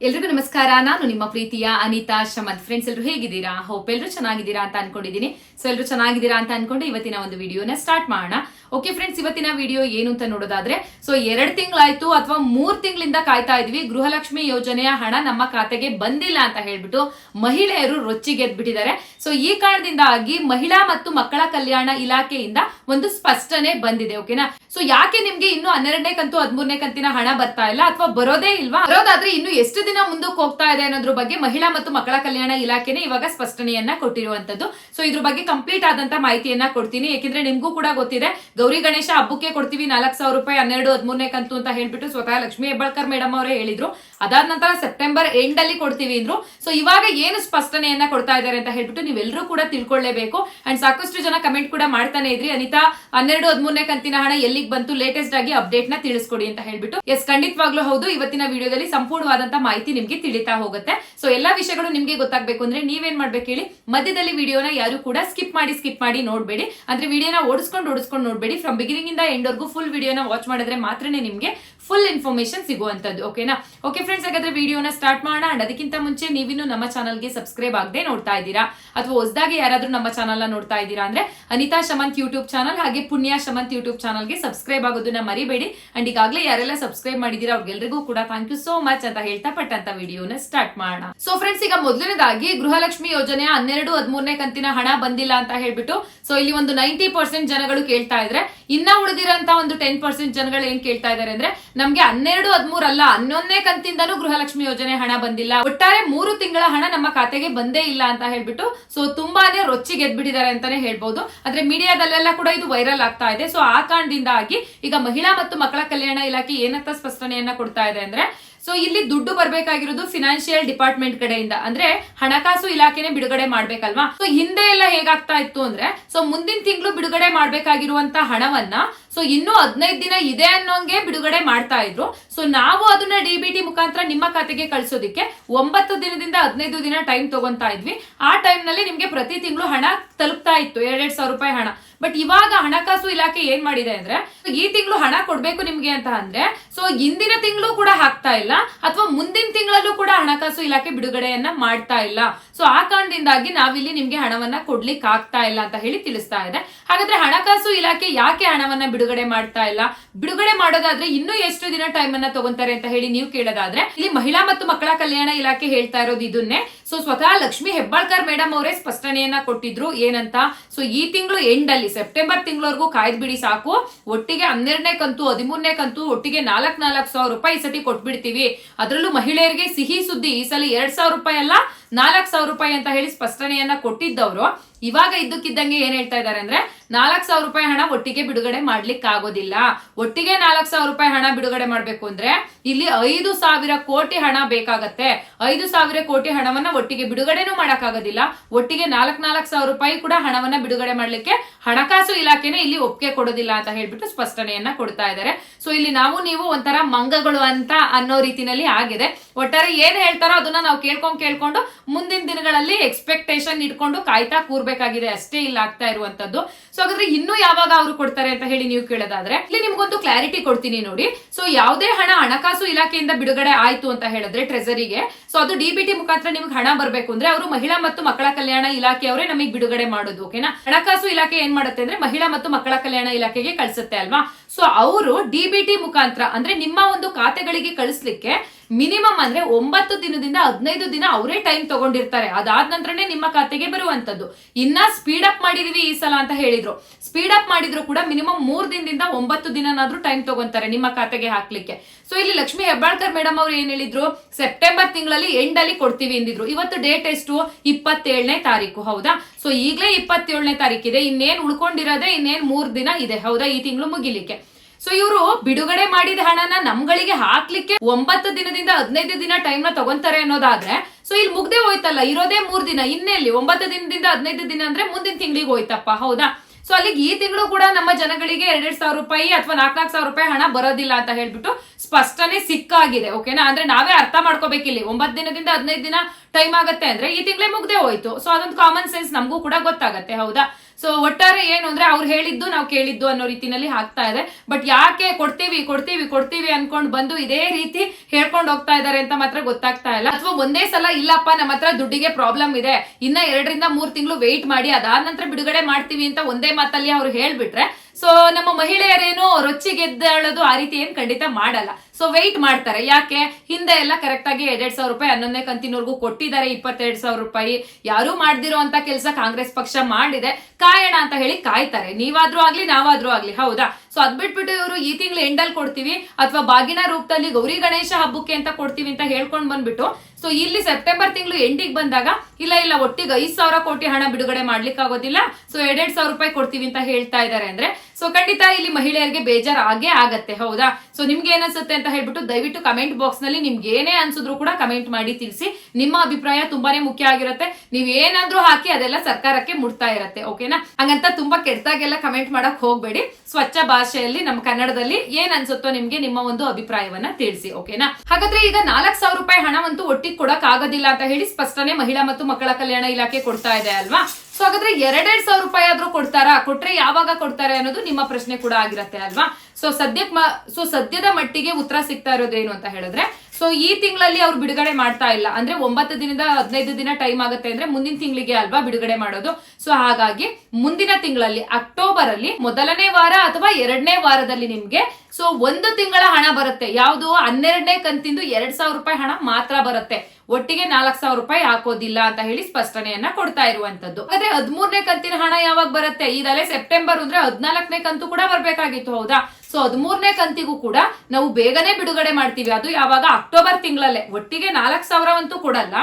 ಎಲ್ರಿಗೂ ನಮಸ್ಕಾರ. ನಾನು ನಿಮ್ಮ ಪ್ರೀತಿಯ ಅನಿತಾ ಶಮಂತ್. ಫ್ರೆಂಡ್ಸ್ ಎಲ್ಲರೂ ಹೇಗಿದ್ದೀರಾ? ಹೋಪ್ ಎಲ್ಲರೂ ಚೆನ್ನಾಗಿದ್ದೀರಾ ಅಂತ ಅನ್ಕೊಂಡಿದ್ದೀನಿ. ಸೊ ಎಲ್ಲರೂ ಚೆನ್ನಾಗಿದ್ದೀರಾ ಅಂತ ಅನ್ಕೊಂಡು ಇವತ್ತಿನ ಒಂದು ವಿಡಿಯೋನ ಸ್ಟಾರ್ಟ್ ಮಾಡೋಣ. ಓಕೆ ಫ್ರೆಂಡ್ಸ್ ಇವತ್ತಿನ ವಿಡಿಯೋ ಏನು ಅಂತ ನೋಡೋದಾದ್ರೆ ಸೊ ಎರಡು ತಿಂಗಳಾಯ್ತು ಅಥವಾ ಮೂರ್ ತಿಂಗಳಿಂದ ಕಾಯ್ತಾ ಇದ್ವಿ. ಗೃಹಲಕ್ಷ್ಮಿ ಯೋಜನೆಯ ಹಣ ನಮ್ಮ ಖಾತೆಗೆ ಬಂದಿಲ್ಲ ಅಂತ ಹೇಳ್ಬಿಟ್ಟು ಮಹಿಳೆಯರು ರೊಚ್ಚಿಗೆದ್ಬಿಟ್ಟಿದ್ದಾರೆ ಸೊ ಈ ಕಾರಣದಿಂದಾಗಿ ಮಹಿಳಾ ಮತ್ತು ಮಕ್ಕಳ ಕಲ್ಯಾಣ ಇಲಾಖೆಯಿಂದ ಒಂದು ಸ್ಪಷ್ಟನೆ ಬಂದಿದೆ ಓಕೆನಾ ಸೊ ಯಾಕೆ ನಿಮ್ಗೆ ಇನ್ನು ಹನ್ನೆರಡನೇ ಕಂತು ಹದಿಮೂರನೇ ಕಂತಿನ ಹಣ ಬರ್ತಾ ಇಲ್ಲ ಅಥವಾ ಬರೋದೇ ಇಲ್ವಾ? ಬರೋದಾದ್ರೆ ಇನ್ನು ಎಷ್ಟು ದಿನ ಮುಂದಕ್ಕೆ ಹೋಗ್ತಾ ಇದೆ ಅನ್ನೋದ್ರ ಬಗ್ಗೆ ಮಹಿಳಾ ಮತ್ತು ಮಕ್ಕಳ ಕಲ್ಯಾಣ ಇಲಾಖೆನೇ ಇವಾಗ ಸ್ಪಷ್ಟನೆಯನ್ನ ಕೊಟ್ಟಿರುವಂತದ್ದು. ಸೊ ಇದ್ರ ಬಗ್ಗೆ ಕಂಪ್ಲೀಟ್ ಆದಂತ ಮಾಹಿತಿಯನ್ನ ಕೊಡ್ತೀನಿ. ಯಾಕೆಂದ್ರೆ ನಿಮ್ಗೂ ಕೂಡ ಗೊತ್ತಿದೆ, ಗೌರಿ ಗಣೇಶ ಹಬ್ಬಕ್ಕೆ ಕೊಡ್ತೀವಿ ನಾಲ್ಕು ಸಾವಿರ ರೂಪಾಯಿ ಹನ್ನೆರಡು, ಹದಿಮೂರನೇ ಕಂತು ಅಂತ ಹೇಳ್ಬಿಟ್ಟು ಸ್ವತಃ ಲಕ್ಷ್ಮೀ ಹೆಬ್ಬಾಳ್ಕರ್ ಮೇಡಮ್ ಅವರೇ ಹೇಳಿದ್ರು. ಅದಾದ ನಂತರ ಸೆಪ್ಟೆಂಬರ್ ಎಂಡ್ ಅಲ್ಲಿ ಕೊಡ್ತೀವಿ ಅಂದ್ರು. ಸೊ ಇವಾಗ ಏನು ಸ್ಪಷ್ಟನೆಯನ್ನ ಕೊಡ್ತಾ ಇದ್ದಾರೆ ಅಂತ ಹೇಳ್ಬಿಟ್ಟು ನೀವೆಲ್ಲರೂ ಕೂಡ ತಿಳ್ಕೊಳ್ಳೇಬೇಕು. ಅಂಡ್ ಸಾಕಷ್ಟು ಜನ ಕಮೆಂಟ್ ಕೂಡ ಮಾಡ್ತಾನೆ ಇದ್ರಿ. ಅನಿತಾ, ಹನ್ನೆರಡು, ಹದಿಮೂರನೇ ಕಂತಿನ ಹಣ ಎಲ್ಲಿಗೆ ಬಂತು? ಲೇಟೆಸ್ಟ್ ಆಗಿ ಅಪ್ಡೇಟ್ನ ತಿಳಿಸ್ಕೊಡಿ ಅಂತ ಹೇಳ್ಬಿಟ್ಟು. ಎಸ್ ಖಂಡಿತವಾಗ್ಲೂ ಹೌದು. ಇವತ್ತಿನ ವಿಡಿಯೋದಲ್ಲಿ ಸಂಪೂರ್ಣವಾದಂತ ಮಾಹಿತಿ ನಿಮ್ಗೆ ತಿಳಿತಾ ಹೋಗುತ್ತೆ. ಸೊ ಎಲ್ಲಾ ವಿಷಯಗಳು ನಿಮ್ಗೆ ಗೊತ್ತಾಗ್ಬೇಕು ಅಂದ್ರೆ ನೀವೇನ್ ಮಾಡ್ಬೇಕು ಹೇಳಿ, ಮಧ್ಯದಲ್ಲಿ ವಿಡಿಯೋನ ಯಾರು ಕೂಡ ಸ್ಕಿಪ್ ಮಾಡಿ ಸ್ಕಿಪ್ ಮಾಡಿ ನೋಡ್ಬೇಡಿ. ಅಂದ್ರೆ ವಿಡಿಯೋನ ಓಡಿಸ್ಕೊಂಡು ಓಡಿಸ್ಕೊಂಡು ನೋಡ್ಬೇಡಿ. ಫ್ರಮ್ ಬಿಗಿನಿಂಗ್ ಇಂದ ಎಂಡ್ ವರ್ಗೂ ಫುಲ್ ವಿಡಿಯೋನ ವಾಚ್ ಮಾಡಿದ್ರೆ ಮಾತ್ರನೇ ನಿಮ್ಗೆ ಫುಲ್ ಇನ್ಫಾರ್ಮೇಶನ್ ಸಿಗುವಂತದ್ದು ಓಕೆನಾ ಓಕೆ ಫ್ರೆಂಡ್ಸ್ ಹಾಗಾದ್ರೆ ವಿಡಿಯೋನ ಸ್ಟಾರ್ಟ್ ಮಾಡೋಣ. ಅಂಡ್ ಅದಕ್ಕಿಂತ ಮುಂಚೆ ನೀವಿನ್ನು ನಮ್ಮ ಚಾನಲ್ಗೆ ಸಬ್ಸ್ಕ್ರೈಬ್ ಆಗದೆ ನೋಡ್ತಾ ಇದ್ದೀರಾ? ಅಥವಾ ಹೊಸದಾಗಿ ಯಾರಾದ್ರೂ ನಮ್ಮ ಚಾನಲ್ನ ನೋಡ್ತಾ ಇದ್ದೀರಾ ಅಂದ್ರೆ ಅನಿತಾ ಶಮಂತ್ ಯೂಟ್ಯೂಬ್ ಚಾನಲ್ ಹಾಗೆ ಪುಣ್ಯ ಶಮಂತ್ ಯೂಟ್ಯೂಬ್ ಚಾನಲ್ಗೆ ಸಬ್ಸ್ಕ್ರೈಬ್ ಆಗೋದನ್ನ ಮರಿಬೇಡಿ. ಅಂಡ್ ಈಗಾಗಲೇ ಯಾರೆಲ್ಲ ಸಬ್ಸ್ಕ್ರೈಬ್ ಮಾಡಿದೀರಾ ಅವ್ರಿಗೆಲ್ರಿಗೂ ಕೂಡ ಥ್ಯಾಂಕ್ ಯು ಸೋ ಮಚ್ ಅಂತ ಹೇಳ್ತಾ ಪಟ್ಟಂತ ವಿಡಿಯೋನ ಸ್ಟಾರ್ಟ್ ಮಾಡೋಣ. ಸೊ ಫ್ರೆಂಡ್ಸ್ ಈಗ ಮೊದಲನೇದಾಗಿ ಗೃಹಲಕ್ಷ್ಮಿ ಯೋಜನೆಯ ಹನ್ನೆರಡು, ಹದಿಮೂರನೇ ಕಂತಿನ ಹಣ ಬಂದಿಲ್ಲ ಅಂತ ಹೇಳ್ಬಿಟ್ಟು ಸೊ ಇಲ್ಲಿ ಒಂದು ನೈಂಟಿ ಪರ್ಸೆಂಟ್ ಜನಗಳು ಕೇಳ್ತಾ ಇದ್ರೆ, ಇನ್ನ ಉಳಿದಿರಂತ ಒಂದು ಟೆನ್ ಪರ್ಸೆಂಟ್ ಜನಗಳು ಏನ್ ಕೇಳ್ತಾ ಇದಾರೆ ಅಂದ್ರೆ ನಮ್ಗೆ ಹನ್ನೆರಡು, ಹದಿಮೂರಲ್ಲ ಅಲ್ಲ ಹನ್ನೊಂದನೇ ಕಂತಿಂದನೂ ಗೃಹಲಕ್ಷ್ಮಿ ಯೋಜನೆ ಹಣ ಬಂದಿಲ್ಲ. ಒಟ್ಟಾರೆ ಮೂರು ತಿಂಗಳ ಹಣ ನಮ್ಮ ಖಾತೆಗೆ ಬಂದೇ ಇಲ್ಲ ಅಂತ ಹೇಳ್ಬಿಟ್ಟು ಸೊ ತುಂಬಾನೇ ರೊಚ್ಚಿ ಗೆದ್ಬಿಟ್ಟಿದ್ದಾರೆ ಅಂತಾನೆ ಹೇಳ್ಬಹುದು ಆದ್ರೆ ಮೀಡಿಯಾದಲ್ಲೆಲ್ಲ ಕೂಡ ಇದು ವೈರಲ್ ಆಗ್ತಾ ಇದೆ. ಸೊ ಆ ಕಾರಣದಿಂದಾಗಿ ಈಗ ಮಹಿಳಾ ಮತ್ತು ಮಕ್ಕಳ ಕಲ್ಯಾಣ ಇಲಾಖೆ ಏನಂತ ಸ್ಪಷ್ಟನೆಯನ್ನ ಕೊಡ್ತಾ ಇದೆ ಅಂದ್ರೆ ಸೊ ಇಲ್ಲಿ ದುಡ್ಡು ಬರಬೇಕಾಗಿರೋದು ಫಿನಾನ್ಷಿಯಲ್ ಡಿಪಾರ್ಟ್ಮೆಂಟ್ ಕಡೆಯಿಂದ. ಅಂದ್ರೆ ಹಣಕಾಸು ಇಲಾಖೆನೆ ಬಿಡುಗಡೆ ಮಾಡ್ಬೇಕಲ್ವಾ? ಸೊ ಹಿಂದೆ ಎಲ್ಲ ಹೇಗಾಗ್ತಾ ಇತ್ತು ಅಂದ್ರೆ ಸೊ ಮುಂದಿನ ತಿಂಗಳು ಬಿಡುಗಡೆ ಮಾಡ್ಬೇಕಾಗಿರುವಂತ ಹಣವನ್ನ ಸೊ ಇನ್ನು ಹದಿನೈದು ದಿನ ಇದೆ ಅನ್ನೋಂಗೆ ಬಿಡುಗಡೆ ಮಾಡ್ತಾ ಇದ್ರು. ಸೊ ನಾವು ಅದನ್ನ ಡಿ ಬಿ ಮುಖಾಂತರ ನಿಮ್ಮ ಖಾತೆಗೆ ಕಳಿಸೋದಿಕ್ಕೆ ಒಂಬತ್ತು ದಿನದಿಂದ ಹದಿನೈದು ದಿನ ಟೈಮ್ ತಗೊಂತಾ ಇದ್ವಿ. ಆ ಟೈಮ್ನಲ್ಲಿ ನಿಮ್ಗೆ ಪ್ರತಿ ತಿಂಗಳು ಹಣ ತಲುಪ್ತಾ ಇತ್ತು. ಎರಡೆರಡು ಸಾವಿರ ರೂಪಾಯಿ ಹಣ. ಬಟ್ ಇವಾಗ ಹಣಕಾಸು ಇಲಾಖೆ ಏನ್ ಮಾಡಿದೆ ಅಂದ್ರೆ, ಈ ತಿಂಗಳು ಹಣ ಕೊಡ್ಬೇಕು ನಿಮ್ಗೆ ಅಂತ ಅಂದ್ರೆ ಸೊ ಇಂದಿನ ತಿಂಗಳು ಕೂಡ ಹಾಕ್ತಾ ಇಲ್ಲ, ಅಥವಾ ಮುಂದಿನ ತಿಂಗಳಲ್ಲೂ ಕೂಡ ಹಣಕಾಸು ಇಲಾಖೆ ಬಿಡುಗಡೆಯನ್ನ ಮಾಡ್ತಾ ಇಲ್ಲ. ಸೊ ಆ ಕಾರಣದಿಂದಾಗಿ ನಾವಿಲ್ಲಿ ನಿಮ್ಗೆ ಹಣವನ್ನ ಕೊಡ್ಲಿಕ್ಕೆ ಆಗ್ತಾ ಇಲ್ಲ ಅಂತ ಹೇಳಿ ತಿಳಿಸ್ತಾ ಇದೆ. ಹಾಗಾದ್ರೆ ಹಣಕಾಸು ಇಲಾಖೆ ಯಾಕೆ ಹಣವನ್ನ ಬಿಡುಗಡೆ ಮಾಡ್ತಾ ಇಲ್ಲ? ಬಿಡುಗಡೆ ಮಾಡೋದಾದ್ರೆ ಇನ್ನೂ ಎಷ್ಟು ದಿನ ಟೈಮ್ ಅನ್ನ ತಗೊಂತಾರೆ ಅಂತ ಹೇಳಿ ನೀವು ಕೇಳೋದಾದ್ರೆ, ಇಲ್ಲಿ ಮಹಿಳಾ ಮತ್ತು ಮಕ್ಕಳ ಕಲ್ಯಾಣ ಇಲಾಖೆ ಹೇಳ್ತಾ ಇರೋದು ಇದನ್ನೇ. ಸೊ ಸ್ವತಃ ಲಕ್ಷ್ಮಿ ಹೆಬ್ಬಾಳ್ಕರ್ ಮೇಡಮ್ ಅವರೇ ಸ್ಪಷ್ಟನೆಯನ್ನ ಕೊಟ್ಟಿದ್ರು. ಏನಂತ? ಸೊ ಈ ತಿಂಗಳು ಎಂಡ್ ಅಲ್ಲಿ, ಸೆಪ್ಟೆಂಬರ್ ತಿಂಗಳವರೆಗೂ ಕಾಯ್ದು ಬಿಡಿ ಸಾಕು. ಒಟ್ಟಿಗೆ ಹನ್ನೆರಡನೇ ಕಂತು, ಹದಿಮೂರನೇ ಕಂತು, ಒಟ್ಟಿಗೆ ನಾಲ್ಕ್ ನಾಲ್ಕು ಸಾವಿರ ರೂಪಾಯಿ ಈ ಸತಿ ಕೊಟ್ಬಿಡ್ತೀವಿ. ಅದರಲ್ಲೂ ಮಹಿಳೆಯರಿಗೆ ಸಿಹಿ ಸುದ್ದಿ ಈ ಸಲ ಎರಡ್ ಸಾವಿರ ರೂಪಾಯಿ ಅಲ್ಲ. ನಾಲ್ಕ್ ಸಾವಿರ ರೂಪಾಯಿ ಅಂತ ಹೇಳಿ ಸ್ಪಷ್ಟನೆಯನ್ನ ಕೊಟ್ಟಿದ್ದವರು. ಇವಾಗ ಇದ್ದಕ್ಕಿದ್ದಂಗೆ ಏನ್ ಹೇಳ್ತಾ ಇದಾರೆ ಅಂದ್ರೆ ನಾಲ್ಕ್ ಸಾವಿರ ರೂಪಾಯಿ ಹಣ ಒಟ್ಟಿಗೆ ಬಿಡುಗಡೆ ಮಾಡ್ಲಿಕ್ಕೆ ಆಗೋದಿಲ್ಲ ಒಟ್ಟಿಗೆ ನಾಲ್ಕ್ ಸಾವಿರ ರೂಪಾಯಿ ಹಣ ಬಿಡುಗಡೆ ಮಾಡ್ಬೇಕು ಅಂದ್ರೆ ಇಲ್ಲಿ ಐದು ಸಾವಿರ ಕೋಟಿ ಹಣ ಬೇಕಾಗತ್ತೆ. ಐದು ಸಾವಿರ ಕೋಟಿ ಹಣವನ್ನ ಒಟ್ಟಿಗೆ ಬಿಡುಗಡೆನೂ ಮಾಡಕ್ಕಾಗೋದಿಲ್ಲ. ಒಟ್ಟಿಗೆ ನಾಲ್ಕ್ ನಾಲ್ಕ್ ಸಾವಿರ ರೂಪಾಯಿ ಕೂಡ ಹಣವನ್ನ ಬಿಡುಗಡೆ ಮಾಡ್ಲಿಕ್ಕೆ ಹಣಕಾಸು ಇಲಾಖೆನೇ ಇಲ್ಲಿ ಒಪ್ಪಿಗೆ ಕೊಡೋದಿಲ್ಲ ಅಂತ ಹೇಳ್ಬಿಟ್ಟು ಸ್ಪಷ್ಟನೆಯನ್ನ ಕೊಡ್ತಾ ಇದ್ದಾರೆ. ಸೊ ಇಲ್ಲಿ ನಾವು ನೀವು ಒಂಥರ ಮಂಗಗಳು ಅಂತ ಅನ್ನೋ ರೀತಿನಲ್ಲಿ ಆಗಿದೆ. ಒಟ್ಟಾರೆ ಏನ್ ಹೇಳ್ತಾರೋ ಅದನ್ನ ನಾವು ಕೇಳ್ಕೊಂಡ್ ಕೇಳ್ಕೊಂಡು ಮುಂದಿನ ದಿನಗಳಲ್ಲಿ ಎಕ್ಸ್ಪೆಕ್ಟೇಷನ್ ಇಟ್ಕೊಂಡು ಕಾಯ್ತಾ ಕೂರ್ಬೇಕಾಗಿದೆ ಅಷ್ಟೇ ಇಲ್ಲಿ ಆಗ್ತಾ ಇರುವಂತದ್ದು. ಸೊ ಹಾಗಾದ್ರೆ ಇನ್ನು ಯಾವಾಗ ಅವರು ಕೊಡ್ತಾರೆ ಅಂತ ಹೇಳಿ ನೀವು ಕೇಳೋದಾದ್ರೆ, ಇಲ್ಲಿ ನಿಮ್ಗೊಂದು ಕ್ಲಾರಿಟಿ ಕೊಡ್ತೀನಿ ನೋಡಿ. ಸೊ ಯಾವುದೇ ಹಣ ಹಣಕಾಸು ಇಲಾಖೆಯಿಂದ ಬಿಡುಗಡೆ ಆಯ್ತು ಅಂತ ಹೇಳಿದ್ರೆ ಟ್ರೆಸರಿಗೆ ಸೊ ಅದು ಡಿ ಬಿ ಟಿ ಮುಖಾಂತರ ನಿಮ್ಗೆ ಹಣ ಬರಬೇಕು ಅಂದ್ರೆ ಅವರು ಮಹಿಳಾ ಮತ್ತು ಮಕ್ಕಳ ಕಲ್ಯಾಣ ಇಲಾಖೆಯವರೇ ನಮಗೆ ಬಿಡುಗಡೆ ಮಾಡೋದು ಓಕೆನಾ ಹಣಕಾಸು ಇಲಾಖೆ ಏನ್ ಮಾಡುತ್ತೆ ಅಂದ್ರೆ ಮಹಿಳಾ ಮತ್ತು ಮಕ್ಕಳ ಕಲ್ಯಾಣ ಇಲಾಖೆಗೆ ಕಳಿಸುತ್ತೆ ಅಲ್ವಾ? ಸೊ ಅವರು ಡಿಬಿಟಿ ಮುಖಾಂತರ, ಅಂದ್ರೆ ನಿಮ್ಮ ಒಂದು ಖಾತೆಗಳಿಗೆ ಕಳಿಸ್ಲಿಕ್ಕೆ ಮಿನಿಮಮ್ ಅಂದ್ರೆ ಒಂಬತ್ತು ದಿನದಿಂದ ಹದಿನೈದು ದಿನ ಅವರೇ ಟೈಮ್ ತಗೊಂಡಿರ್ತಾರೆ. ಅದಾದ ನಂತರನೇ ನಿಮ್ಮ ಖಾತೆಗೆ ಬರುವಂತದ್ದು. ಇನ್ನ ಸ್ಪೀಡ್ ಅಪ್ ಮಾಡಿದೀವಿ ಈ ಸಲ ಅಂತ ಹೇಳಿದ್ರು. ಸ್ಪೀಡ್ ಅಪ್ ಮಾಡಿದ್ರು ಕೂಡ ಮಿನಿಮಮ್ ಮೂರ್ ದಿನದಿಂದ ಒಂಬತ್ತು ದಿನನಾದ್ರೂ ಟೈಮ್ ತಗೊಂತಾರೆ ನಿಮ್ಮ ಖಾತೆಗೆ ಹಾಕ್ಲಿಕ್ಕೆ. ಸೊ ಇಲ್ಲಿ ಲಕ್ಷ್ಮಿ ಹೆಬ್ಬಾಳ್ಕರ್ ಮೇಡಮ್ ಅವ್ರು ಏನ್ ಹೇಳಿದ್ರು? ಸೆಪ್ಟೆಂಬರ್ ತಿಂಗಳಲ್ಲಿ ಎಂಡ್ ಅಲ್ಲಿ ಕೊಡ್ತೀವಿ ಎಂದಿದ್ರು ಇವತ್ತು ಡೇಟ್ ಎಷ್ಟು? ಇಪ್ಪತ್ತೇಳನೇ ತಾರೀಕು, ಹೌದಾ? ಸೊ ಈಗಲೇ ಇಪ್ಪತ್ತೇಳನೇ ತಾರೀಕಿದೆ. ಇನ್ನೇನ್ ಉಳ್ಕೊಂಡಿರೋದೇ ಇನ್ನೇನ್ ಮೂರ್ ದಿನ ಇದೆ, ಹೌದಾ? ಈ ತಿಂಗಳು ಮುಗಿಲಿಕ್ಕೆ. ಸೊ ಇವರು ಬಿಡುಗಡೆ ಮಾಡಿದ ಹಣನ ನಮ್ಗಳಿಗೆ ಹಾಕ್ಲಿಕ್ಕೆ ಒಂಬತ್ತು ದಿನದಿಂದ ಹದಿನೈದು ದಿನ ಟೈಮ್ನ ತಗೊಂತಾರೆ ಅನ್ನೋದಾದ್ರೆ ಸೊ ಇಲ್ಲಿ ಮುಗ್ದೆ ಹೋಯ್ತಲ್ಲ, ಇರೋದೇ ಮೂರ್ ದಿನ, ಇನ್ನೆಲ್ಲಿ? ಒಂಬತ್ತು ದಿನದಿಂದ ಹದಿನೈದು ದಿನ ಅಂದ್ರೆ ಮುಂದಿನ ತಿಂಗಳಿಗೆ ಹೋಯ್ತಪ್ಪ, ಹೌದಾ? ಸೊ ಅಲ್ಲಿಗೆ ಈ ತಿಂಗಳು ಕೂಡ ನಮ್ಮ ಜನಗಳಿಗೆ ಎರಡೆರಡು ಸಾವಿರ ರೂಪಾಯಿ ಅಥವಾ ನಾಲ್ಕು ಸಾವಿರ ರೂಪಾಯಿ ಹಣ ಬರೋದಿಲ್ಲ ಅಂತ ಹೇಳ್ಬಿಟ್ಟು ಸ್ಪಷ್ಟನೆ ಸಿಕ್ಕಾಗಿದೆ ಓಕೆನಾ ಅಂದ್ರೆ ನಾವೇ ಅರ್ಥ ಮಾಡ್ಕೋಬೇಕಿಲ್ಲಿ. ಒಂಬತ್ತು ದಿನದಿಂದ ಹದಿನೈದು ದಿನ ಟೈಮ್ ಆಗತ್ತೆ ಅಂದ್ರೆ ಈ ತಿಂಗಳೇ ಮುಗ್ದೆ ಹೋಯ್ತು. ಸೊ ಅದೊಂದು ಕಾಮನ್ ಸೆನ್ಸ್ ನಮಗೂ ಕೂಡ ಗೊತ್ತಾಗತ್ತೆ, ಹೌದಾ? ಸೊ ಒಟ್ಟಾರೆ ಏನು ಅಂದ್ರೆ ಅವ್ರು ಹೇಳಿದ್ದು ನಾವು ಕೇಳಿದ್ದು ಅನ್ನೋ ರೀತಿನಲ್ಲಿ ಹಾಕ್ತಾ ಇದೆ. ಬಟ್ ಯಾಕೆ ಕೊಡ್ತೀವಿ ಕೊಡ್ತೀವಿ ಕೊಡ್ತೀವಿ ಅನ್ಕೊಂಡು ಬಂದು ಇದೇ ರೀತಿ ಹೇಳ್ಕೊಂಡು ಹೋಗ್ತಾ ಇದಾರೆ ಅಂತ ಮಾತ್ರ ಗೊತ್ತಾಗ್ತಾ ಇಲ್ಲ. ಅಥವಾ ಒಂದೇ ಸಲ ಇಲ್ಲಪ್ಪ ನಮ್ಮ ಹತ್ರ ದುಡ್ಡಿಗೆ ಪ್ರಾಬ್ಲಮ್ ಇದೆ. ಇನ್ನ ಎರಡರಿಂದ ಮೂರ್ ತಿಂಗಳು ವೆಯ್ಟ್ ಮಾಡಿ, ಅದಾದ ನಂತರ ಬಿಡುಗಡೆ ಮಾಡ್ತೀವಿ ಅಂತ ಒಂದೇ ಮಾತಲ್ಲಿ ಅವ್ರು ಹೇಳ್ಬಿಟ್ರೆ ಸೊ ನಮ್ಮ ಮಹಿಳೆಯರೇನು ರೊಚ್ಚಿಗೆದ್ದೇಳೋದು ಆ ರೀತಿ ಏನ್ ಖಂಡಿತ ಮಾಡಲ್ಲ. ಸೊ ವೆಯ್ಟ್ ಮಾಡ್ತಾರೆ. ಯಾಕೆ? ಹಿಂದೆ ಎಲ್ಲ ಕರೆಕ್ಟ್ ಆಗಿ ಎರಡ್ ಸಾವಿರ ರೂಪಾಯಿ ಹನ್ನೊಂದನೇ ಕಂತಿನವರೆಗೂ ಕೊಟ್ಟಿದ್ದಾರೆ, ಇಪ್ಪತ್ತೆರಡು ಸಾವಿರ ರೂಪಾಯಿ. ಯಾರು ಮಾಡ್ದಿರೋ ಅಂತ ಕೆಲಸ ಕಾಂಗ್ರೆಸ್ ಪಕ್ಷ ಮಾಡಿದೆ. ಕಾಯೋಣ ಅಂತ ಹೇಳಿ ಕಾಯ್ತಾರೆ. ನೀವಾದ್ರೂ ಆಗ್ಲಿ, ನಾವಾದ್ರೂ ಆಗ್ಲಿ. ಹೌದಾ? ಸೊ ಅದ್ ಬಿಟ್ಬಿಟ್ಟು ಇವರು ಈ ತಿಂಗಳು ಎಂಡಲ್ ಕೊಡ್ತೀವಿ ಅಥವಾ ಬಾಗಿನ ರೂಪದಲ್ಲಿ ಗೌರಿ ಗಣೇಶ ಹಬ್ಬಕ್ಕೆ ಅಂತ ಕೊಡ್ತೀವಿ ಅಂತ ಹೇಳ್ಕೊಂಡ್ ಬಂದ್ಬಿಟ್ಟು ಸೊ ಇಲ್ಲಿ ಸೆಪ್ಟೆಂಬರ್ ತಿಂಗಳು ಎಂಡಿಗೆ ಬಂದಾಗ, ಇಲ್ಲ ಇಲ್ಲ, ಒಟ್ಟಿಗೆ ಐದ್ ಸಾವಿರ ಕೋಟಿ ಹಣ ಬಿಡುಗಡೆ ಮಾಡ್ಲಿಕ್ಕೆ ಆಗೋದಿಲ್ಲ ಸೊ ಎರಡ್ ಸಾವಿರ ರೂಪಾಯಿ ಕೊಡ್ತೀವಿ ಅಂತ ಹೇಳ್ತಾ ಇದ್ದಾರೆ ಅಂದ್ರೆ ಸೊ ಖಂಡಿತ ಇಲ್ಲಿ ಮಹಿಳೆಯರಿಗೆ ಬೇಜಾರ್ ಆಗೇ ಆಗತ್ತೆ, ಹೌದಾ? ಸೊ ನಿಮ್ಗೆ ಏನನ್ಸುತ್ತೆ ಅಂತ ಹೇಳ್ಬಿಟ್ಟು ದಯವಿಟ್ಟು ಕಮೆಂಟ್ ಬಾಕ್ಸ್ನಲ್ಲಿ ನಿಮ್ಗೆ ಏನೇ ಅನ್ಸಿದ್ರು ಕೂಡ ಕಮೆಂಟ್ ಮಾಡಿ ತಿಳಿಸಿ. ನಿಮ್ಮ ಅಭಿಪ್ರಾಯ ತುಂಬಾನೇ ಮುಖ್ಯ ಆಗಿರುತ್ತೆ. ನೀವ್ ಏನಾದ್ರೂ ಹಾಕಿ ಅದೆಲ್ಲ ಸರ್ಕಾರಕ್ಕೆ ಮುಟ್ತಾ ಇರತ್ತೆ ಓಕೆನಾ ಹಂಗಂತ ತುಂಬಾ ಕೆಟ್ಟದಾಗೆಲ್ಲ ಕಮೆಂಟ್ ಮಾಡಕ್ ಹೋಗ್ಬೇಡಿ. ಸ್ವಚ್ಛ ಭಾಷೆಯಲ್ಲಿ ನಮ್ಮ ಕನ್ನಡದಲ್ಲಿ ಏನ್ ಅನ್ಸುತ್ತೋ ನಿಮ್ಗೆ ನಿಮ್ಮ ಒಂದು ಅಭಿಪ್ರಾಯವನ್ನ ತಿಳಿಸಿ ಓಕೆನಾ ಹಾಗಾದ್ರೆ ಈಗ ನಾಲ್ಕ್ ಸಾವಿರ ರೂಪಾಯಿ ಹಣವಂತೂ ಒಟ್ಟಿಗೆ ಕೊಡಕ್ ಆಗೋದಿಲ್ಲ ಅಂತ ಹೇಳಿ ಸ್ಪಷ್ಟನೆ ಮಹಿಳಾ ಮತ್ತು ಮಕ್ಕಳ ಕಲ್ಯಾಣ ಇಲಾಖೆ ಕೊಡ್ತಾ ಇದೆ, ಅಲ್ವಾ? ಸೊ ಹಾಗಾದ್ರೆ ಎರಡೆರಡ್ ಸಾವಿರ ರೂಪಾಯಿ ಆದ್ರೂ ಕೊಡ್ತಾರಾ? ಕೊಟ್ರೆ ಯಾವಾಗ ಕೊಡ್ತಾರೆ ಅನ್ನೋದು ನಿಮ್ಮ ಪ್ರಶ್ನೆ ಕೂಡ ಆಗಿರತ್ತೆ ಅಲ್ವಾ? ಸೊ ಸದ್ಯಕ್ ಸೊ ಸದ್ಯದ ಮಟ್ಟಿಗೆ ಉತ್ತರ ಸಿಗ್ತಾ ಇರೋದು ಏನು ಅಂತ ಹೇಳಿದ್ರೆ ಸೊ ಈ ತಿಂಗಳಲ್ಲಿ ಅವ್ರು ಬಿಡುಗಡೆ ಮಾಡ್ತಾ ಇಲ್ಲ. ಅಂದ್ರೆ ಒಂಬತ್ತು ದಿನದ ಹದಿನೈದು ದಿನ ಟೈಮ್ ಆಗುತ್ತೆ ಅಂದ್ರೆ ಮುಂದಿನ ತಿಂಗಳಿಗೆ ಅಲ್ವಾ ಬಿಡುಗಡೆ ಮಾಡೋದು. ಸೊ ಹಾಗಾಗಿ ಮುಂದಿನ ತಿಂಗಳಲ್ಲಿ ಅಕ್ಟೋಬರ್ ಅಲ್ಲಿ ಮೊದಲನೇ ವಾರ ಅಥವಾ ಎರಡನೇ ವಾರದಲ್ಲಿ ನಿಮ್ಗೆ ಸೊ ಒಂದು ತಿಂಗಳ ಹಣ ಬರುತ್ತೆ. ಯಾವುದು? ಹನ್ನೆರಡನೇ ಕಂತಿಂದು ಎರಡ್ ಸಾವಿರ ರೂಪಾಯಿ ಹಣ ಮಾತ್ರ ಬರುತ್ತೆ. ಒಟ್ಟಿಗೆ ನಾಲ್ಕ್ ಸಾವಿರ ರೂಪಾಯಿ ಹಾಕೋದಿಲ್ಲ ಅಂತ ಹೇಳಿ ಸ್ಪಷ್ಟನೆಯನ್ನ ಕೊಡ್ತಾ ಇರುವಂತದ್ದು. ಆದ್ರೆ ಹದಿಮೂರನೇ ಕಂತಿನ ಹಣ ಯಾವಾಗ ಬರುತ್ತೆ? ಈಗಲೇ ಸೆಪ್ಟೆಂಬರ್ ಅಂದ್ರೆ ಹದಿನಾಲ್ಕನೇ ಕಂತು ಕೂಡ ಬರ್ಬೇಕಾಗಿತ್ತು, ಹೌದಾ? ಸೊ ಹದಿಮೂರನೇ ಕಂತಿಗೂ ಕೂಡ ನಾವು ಬೇಗನೆ ಬಿಡುಗಡೆ ಮಾಡ್ತೀವಿ. ಅದು ಯಾವಾಗ ಅಕ್ಟೋಬರ್ ತಿಂಗಳಲ್ಲೇ. ಒಟ್ಟಿಗೆ ನಾಲ್ಕು ಸಾವಿರ ಅಂತೂ ಕೊಡಲ್ಲ.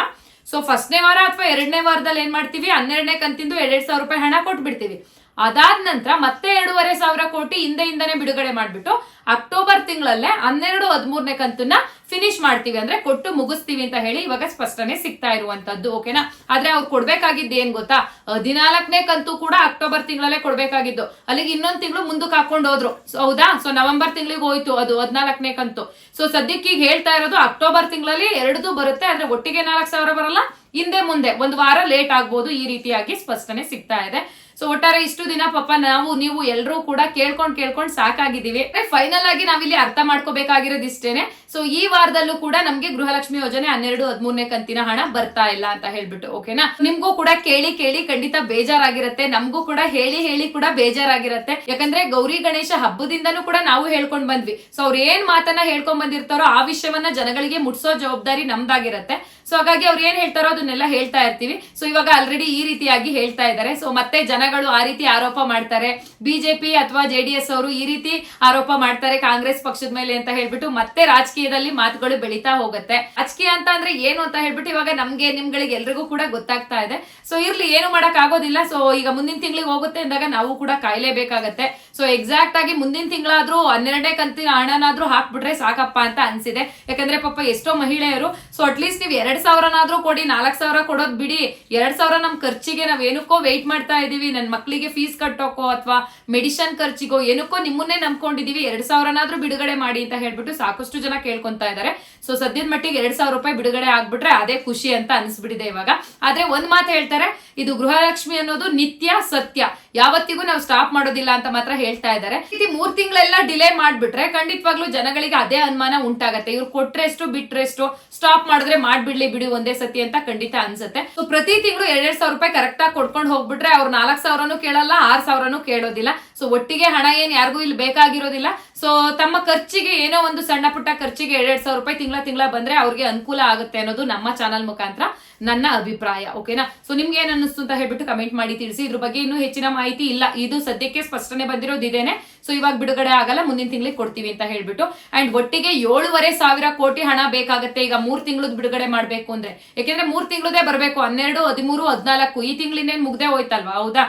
ಸೊ ಫಸ್ಟ್ನೇ ವಾರ ಅಥವಾ ಎರಡನೇ ವಾರದಲ್ಲಿ ಏನ್ ಮಾಡ್ತೀವಿ? ಹನ್ನೆರಡನೇ ಕಂತಿಂದು ಎರಡ್ ಸಾವಿರ ರೂಪಾಯಿ ಹಣ ಕೊಟ್ಬಿಡ್ತೀವಿ. ಅದಾದ ನಂತರ ಮತ್ತೆ ಎರಡೂವರೆ ಸಾವಿರ ಕೋಟಿ ಹಿಂದೆ ಹಿಂದನೆ ಬಿಡುಗಡೆ ಮಾಡ್ಬಿಟ್ಟು ಅಕ್ಟೋಬರ್ ತಿಂಗಳಲ್ಲೇ ಹನ್ನೆರಡು ಹದಿಮೂರನೇ ಕಂತನ್ನ ಫಿನಿಶ್ ಮಾಡ್ತೀವಿ ಅಂದ್ರೆ ಕೊಟ್ಟು ಮುಗಿಸ್ತೀವಿ ಅಂತ ಹೇಳಿ ಇವಾಗ ಸ್ಪಷ್ಟನೆ ಸಿಗ್ತಾ ಇರುವಂತದ್ದು ಓಕೆನಾ ಆದ್ರೆ ಅವ್ರು ಕೊಡ್ಬೇಕಾಗಿದ್ದು ಏನ್ ಗೊತ್ತಾ? ಹದಿನಾಲ್ಕನೇ ಕಂತು ಕೂಡ ಅಕ್ಟೋಬರ್ ತಿಂಗಳಲ್ಲೇ ಕೊಡ್ಬೇಕಾಗಿದ್ದು. ಅಲ್ಲಿಗೆ ಇನ್ನೊಂದ್ ತಿಂಗಳು ಮುಂದಕ್ಕೆ ಹಾಕೊಂಡು ಹೋದ್ರು. ಹೌದಾ? ಸೊ ನವೆಂಬರ್ ತಿಂಗಳಿಗೆ ಹೋಯ್ತು ಅದು ಹದಿನಾಲ್ಕನೇ ಕಂತು. ಸೊ ಸದ್ಯಕ್ಕೆ ಈಗ ಹೇಳ್ತಾ ಇರೋದು ಅಕ್ಟೋಬರ್ ತಿಂಗಳಲ್ಲಿ ಎರಡದು ಬರುತ್ತೆ ಅಂದ್ರೆ ಒಟ್ಟಿಗೆ ನಾಲ್ಕು ಸಾವಿರ ಬರಲ್ಲ. ಹಿಂದೆ ಮುಂದೆ ಒಂದು ವಾರ ಲೇಟ್ ಆಗ್ಬೋದು ಈ ರೀತಿಯಾಗಿ ಸ್ಪಷ್ಟನೆ ಸಿಗ್ತಾ ಇದೆ. ಸೊ ಒಟ್ಟಾರೆ ಇಷ್ಟು ದಿನ ಪಾಪ ನಾವು, ನೀವು ಎಲ್ಲರೂ ಕೂಡ ಕೇಳ್ಕೊಂಡ್ ಕೇಳ್ಕೊಂಡ್ ಸಾಕಾಗಿದ್ದೀವಿ. ಫೈನಲ್ ಆಗಿ ನಾವಿಲ್ಲಿ ಅರ್ಥ ಮಾಡ್ಕೋಬೇಕಾಗಿರೋದು ಇಷ್ಟೇನೆ ಸೊ ಈ ವಾರದಲ್ಲೂ ಕೂಡ ನಮ್ಗೆ ಗೃಹಲಕ್ಷ್ಮಿ ಯೋಜನೆ ಹನ್ನೆರಡು, ಹದಿಮೂರನೇ ಕಂತಿನ ಹಣ ಬರ್ತಾ ಇಲ್ಲ ಅಂತ ಹೇಳ್ಬಿಟ್ಟು, ಓಕೆನಾ? ನಿಮ್ಗೂ ಕೂಡ ಕೇಳಿ ಕೇಳಿ ಖಂಡಿತ ಬೇಜಾರಾಗಿರತ್ತೆ. ನಮಗೂ ಕೂಡ ಹೇಳಿ ಹೇಳಿ ಕೂಡ ಬೇಜಾರಾಗಿರತ್ತೆ. ಯಾಕಂದ್ರೆ ಗೌರಿ ಗಣೇಶ ಹಬ್ಬದಿಂದನೂ ಕೂಡ ನಾವು ಹೇಳ್ಕೊಂಡ್ ಬಂದ್ವಿ. ಸೊ ಅವ್ರು ಏನ್ ಮಾತನ್ನ ಹೇಳ್ಕೊಂಡ್ ಬಂದಿರ್ತಾರೋ ಆ ವಿಷಯವನ್ನ ಜನಗಳಿಗೆ ಮುಟ್ಸೋ ಜವಾಬ್ದಾರಿ ನಮ್ದಾಗಿರತ್ತೆ. ಸೊ ಹಾಗಾಗಿ ಅವ್ರು ಏನ್ ಹೇಳ್ತಾರೋ ಅದನ್ನೆಲ್ಲ ಹೇಳ್ತಾ ಇರ್ತೀವಿ. ಸೊ ಇವಾಗ ಆಲ್ರೆಡಿ ಈ ರೀತಿಯಾಗಿ ಹೇಳ್ತಾ ಇದ್ದಾರೆ. ಸೊ ಮತ್ತೆ ಜನಗಳು ಆ ರೀತಿ ಆರೋಪ ಮಾಡ್ತಾರೆ. ಬಿಜೆಪಿ ಅಥವಾ ಜೆಡಿಎಸ್ ಅವರು ಈ ರೀತಿ ಆರೋಪ ಮಾಡ್ತಾರೆ ಕಾಂಗ್ರೆಸ್ ಪಕ್ಷದ ಮೇಲೆ ಅಂತ ಹೇಳ್ಬಿಟ್ಟು ಮತ್ತೆ ರಾಜಕೀಯದಲ್ಲಿ ಮಾತುಗಳು ಬೆಳೀತಾ ಹೋಗುತ್ತೆ. ಅಚ್ಕೆ ಅಂತ ಅಂದ್ರೆ ಏನು ಅಂತ ಹೇಳ್ಬಿಟ್ಟು ಇವಾಗ ನಮ್ಗೆ, ನಿಮ್ಗಳಿಗೆ ಎಲ್ರಿಗೂ ಕೂಡ ಗೊತ್ತಾಗ್ತಾ ಇದೆ. ಸೊ ಇರ್ಲಿ, ಏನು ಮಾಡಕ್ ಆಗೋದಿಲ್ಲ. ಸೊ ಈಗ ಮುಂದಿನ ತಿಂಗಳಿಗೆ ಹೋಗುತ್ತೆ ಅಂದಾಗ ನಾವು ಕೂಡ ಕಾಯ್ಲೇಬೇಕಾಗತ್ತೆ. ಸೊ ಎಕ್ಸಾಕ್ಟ್ ಆಗಿ ಮುಂದಿನ ತಿಂಗಳಾದ್ರೂ ಹನ್ನೆರಡೇ ಕಂತಿನ ಹಣನಾದ್ರೂ ಹಾಕ್ಬಿಟ್ರೆ ಸಾಕಪ್ಪ ಅಂತ ಅನ್ಸಿದೆ. ಯಾಕಂದ್ರೆ ಪಾಪ ಎಷ್ಟೋ ಮಹಿಳೆಯರು ಸೊ ಅಟ್ಲೀಸ್ಟ್ ನೀವು ಎರಡ್ ಸಾವಿರನಾದ್ರೂ ಕೊಡಿ, ನಾಲ್ಕ್ ಸಾವಿರ ಕೊಡೋದು ಬಿಡಿ. ಎರಡ್ ಸಾವಿರ ನಮ್ ಖರ್ಚಿಗೆ ನಾವ್ ಏನಕ್ಕೋ ವೆಯ್ಟ್ ಮಾಡ್ತಾ ಇದೀವಿ. ನನ್ ಮಕ್ಳಿಗೆ ಫೀಸ್ ಕಟ್ಟೋಕೋ ಅಥವಾ ಮೆಡಿಸನ್ ಖರ್ಚಿಗೋ ಏನಕ್ಕೋ ನಿಮ್ಮನ್ನೇ ನಂಬ್ಕೊಂಡಿದೀವಿ. ಎರಡ್ ಸಾವಿರನಾದ್ರೂ ಬಿಡುಗಡೆ ಮಾಡಿ ಅಂತ ಹೇಳ್ಬಿಟ್ಟು ಸಾಕಷ್ಟು ಜನ ಕೇಳ್ಕೊಂತಾ ಇದ್ದಾರೆ ಸೊ ಸದ್ಯದ ಮಟ್ಟಿಗೆ ಎರಡ್ ಸಾವಿರ ರೂಪಾಯಿ ಬಿಡುಗಡೆ ಆಗ್ಬಿಟ್ರೆ ಅದೇ ಖುಷಿ ಅಂತ ಅನ್ಸ್ಬಿಟ್ಟಿದೆ ಇವಾಗ. ಆದ್ರೆ ಒಂದ್ ಮಾತು ಹೇಳ್ತಾರೆ, ಇದು ಗೃಹಲಕ್ಷ್ಮಿ ಅನ್ನೋದು ನಿತ್ಯ ಸತ್ಯ. ಯಾವತ್ತಿಗೂ ನಾವು ಸ್ಟಾಪ್ ಮಾಡೋದಿಲ್ಲ ಅಂತ ಮಾತ್ರ ಹೇಳ್ತಾ ಇದ್ದಾರೆ ಇದು ಮೂರ್ ತಿಂಗಳೆಲ್ಲ ಡಿಲೇ ಮಾಡ್ಬಿಟ್ರೆ ಖಂಡಿತವಾಗ್ಲೂ ಜನಗಳಿಗೆ ಅದೇ ಅನುಮಾನ ಉಂಟಾಗತ್ತೆ. ಇವ್ರು ಕೊಟ್ರೆಷ್ಟು, ಬಿಟ್ರೆಷ್ಟು ಸ್ಟಾಪ್ ಮಾಡಿದ್ರೆ ಮಾಡ್ಬಿಡ್ಲಿ ಬಿಡಿ, ಒಂದೇ ಸತಿ ಅಂತ ಖಂಡಿತ ಅನ್ಸುತ್ತೆ. ಸೊ ಪ್ರತಿ ತಿಂಗಳು ಎರಡ್ ಸಾವಿರ ರೂಪಾಯಿ ಕರೆಕ್ಟ್ ಆಗಿ ಕೊಡ್ಕೊಂಡು ಹೋಗ್ಬಿಟ್ರೆ ಅವ್ರು ನಾಲ್ಕು ಸಾವಿರನು ಕೇಳಲ್ಲ, ಆರ್ ಸಾವಿರನು ಕೇಳೋದಿಲ್ಲ. ಸೊ ಒಟ್ಟಿಗೆ ಹಣ ಏನ್ ಯಾರಿಗೂ ಇಲ್ಲಿ ಬೇಕಾಗಿರೋದಿಲ್ಲ. ಸೊ ತಮ್ಮ ಖರ್ಚಿಗೆ ಏನೋ ಒಂದು ಸಣ್ಣ ಪುಟ್ಟ ಖರ್ಚಿಗೆ ಎರಡ್ ಸಾವಿರ ರೂಪಾಯಿ ತಿಂಗಳ ತಿಂಗಳ ಬಂದ್ರೆ ಅವ್ರಿಗೆ ಅನುಕೂಲ ಆಗುತ್ತೆ ಅನ್ನೋದು ನಮ್ಮ ಚಾನಲ್ ಮುಖಾಂತರ ನನ್ನ ಅಭಿಪ್ರಾಯ ಓಕೆನಾ ಸೊ ನಿಮ್ಗೆ ಏನ್ ಅನ್ನಿಸ್ತು ಅಂತ ಹೇಳ್ಬಿಟ್ಟು ಕಮೆಂಟ್ ಮಾಡಿ ತಿಳಿಸಿ. ಇದ್ರ ಬಗ್ಗೆ ಇನ್ನೂ ಹೆಚ್ಚಿನ ಮಾಹಿತಿ ಇಲ್ಲ. ಇದು ಸದ್ಯಕ್ಕೆ ಸ್ಪಷ್ಟನೆ ಬಂದಿರೋದು ಇದೇನೆ ಸೊ ಇವಾಗ ಬಿಡುಗಡೆ ಆಗಲ್ಲ, ಮುಂದಿನ ತಿಂಗಳಿಗೆ ಕೊಡ್ತೀವಿ ಅಂತ ಹೇಳ್ಬಿಟ್ಟು. ಅಂಡ್ ಒಟ್ಟಿಗೆ ಏಳುವರೆ ಸಾವಿರ ಕೋಟಿ ಹಣ ಬೇಕಾಗುತ್ತೆ. ಈಗ ಮೂರ್ ತಿಂಗಳದ್ ಬಿಡುಗಡೆ ಮಾಡ್ಬೇಕು ಅಂದ್ರೆ. ಯಾಕೆಂದ್ರೆ ಮೂರ್ ತಿಂಗಳದೇ ಬರಬೇಕು. ಹನ್ನೆರಡು, ಹದಿಮೂರು, ಹದಿನಾಲ್ಕು ಈ ತಿಂಗಳಿನೇ ಮುಗ್ದೆ ಹೋಯ್ತಲ್ವಾ? ಹೌದಾ?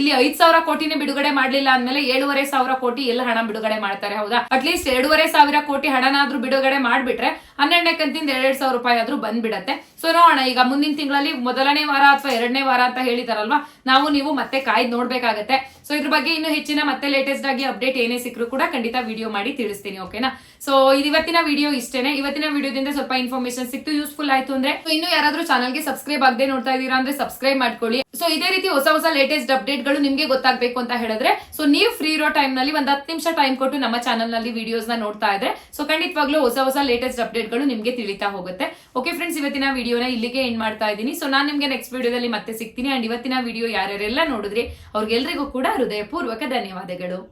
ಇಲ್ಲಿ ಐದ್ ಸಾವಿರ ಕೋಟಿನೇ ಬಿಡುಗಡೆ ಮಾಡ್ಲಿಲ್ಲ ಅಂದ್ಮೇಲೆ ಏಳುವರೆ ಸಾವಿರ ಕೋಟಿ ಎಲ್ಲ ಹಣ ಬಿಡುಗಡೆ ಮಾಡ್ತಾರೆ ಹೌದಾ? ಅಟ್ಲೀಸ್ಟ್ ಎರಡೂವರೆ ಸಾವಿರ ಕೋಟಿ ಹಣನಾದ್ರೂ ಬಿಡುಗಡೆ ಮಾಡ್ಬಿಟ್ರೆ ಹನ್ನೆರಡನೇ ಕಂತಿಂದ ಎರಡ್ ಸಾವಿರ ರೂಪಾಯಿ ಆದ್ರೂ ಬಂದ್ಬಿಡತ್ತೆ. ಸೊ ನೋಡೋಣ, ಈಗ ಮುಂದಿನ ತಿಂಗಳಲ್ಲಿ ಮೊದಲನೇ ವಾರ ಅಥವಾ ಎರಡನೇ ವಾರ ಅಂತ ಹೇಳಿದಾರಲ್ವಾ? ನಾವು ನೀವು ಮತ್ತೆ ಕಾಯ್ದು ನೋಡ್ಬೇಕಾಗತ್ತೆ. ಸೊ ಇದ್ರ ಬಗ್ಗೆ ಇನ್ನು ಹೆಚ್ಚಿನ ಮತ್ತೆ ಲೇಟೆಸ್ಟ್ ಆಗಿ ಅಪ್ಡೇಟ್ ಏನೇ ಸಿಕ್ಕರು ಕೂಡ ಖಂಡಿತ ವಿಡಿಯೋ ಮಾಡಿ ತಿಳಿಸ್ತೀನಿ ಓಕೆನಾ ಸೊ ಇವತ್ತಿನ ವಿಡಿಯೋ ಇಷ್ಟೇನೆ. ಇವತ್ತಿನ ವಿಡಿಯೋದಿಂದ ಸ್ವಲ್ಪ ಇನ್ಫಾರ್ಮೇಶನ್ ಸಿಕ್ತು ಯೂಸ್ಫುಲ್ ಆಯ್ತು ಅಂದ್ರೆ ಇನ್ನು ಯಾರಾದ್ರೂ ಚಾನಲ್ಗೆ ಸಬ್ಸ್ಕ್ರೈಬ್ ಆಗದೆ ನೋಡ್ತಾ ಇದೀರಾ ಅಂದ್ರೆ ಸಬ್ಸ್ಕ್ರೈಬ್ ಮಾಡ್ಕೊಳ್ಳಿ. ಸೊ ಇದೇ ರೀತಿ ಹೊಸ ಹೊಸ ಲೇಟೆಸ್ಟ್ ಅಪ್ಡೇಟ್ಗಳು ನಿಮ್ಗೆ ಗೊತ್ತಾಗಬೇಕು ಅಂತ ಹೇಳಿದ್ರೆ ಸೊ ನೀವು ಫ್ರೀ ಇರೋ ಟೈಮ್ನಲ್ಲಿ ಒಂದ್ ಹತ್ತು ನಿಮಿಷ ಟೈಮ್ ಕೊಟ್ಟು ನಮ್ಮ ಚಾನಲ್ನಲ್ಲಿ ವಿಡಿಯೋಸ್ನ ನೋಡ್ತಾ ಇದ್ರೆ ಸೊ ಖಂಡಿತವಾಗ್ಲೂ ಹೊಸ ಹೊಸ ಲೇಟೆಸ್ಟ್ ಅಪ್ಡೇಟ್ಗಳು ನಿಮಗೆ ತಿಳಿತಾ ಹೋಗುತ್ತೆ. ಓಕೆ ಫ್ರೆಂಡ್ಸ್ ಇವತ್ತಿನ ವಿಡಿಯೋನ ಇಲ್ಲಿಗೆ ಎಂಡ್ ಮಾಡ್ತಾ ಇದ್ದೀನಿ. ಸೊ ನಾನು ನಿಮ್ಗೆ ನೆಕ್ಸ್ಟ್ ವಿಡಿಯೋದಲ್ಲಿ ಮತ್ತೆ ಸಿಗ್ತೀನಿ. ಅಂಡ್ ಇವತ್ತಿನ ವಿಡಿಯೋ ಯಾರ್ಯಾರೆಲ್ಲ ನೋಡಿದ್ರಿ, ಅವ್ರಿಗೆಲ್ರಿಗೂ ಕೂಡ ಹೃದಯಪೂರ್ವಕ ಧನ್ಯವಾದಗಳು.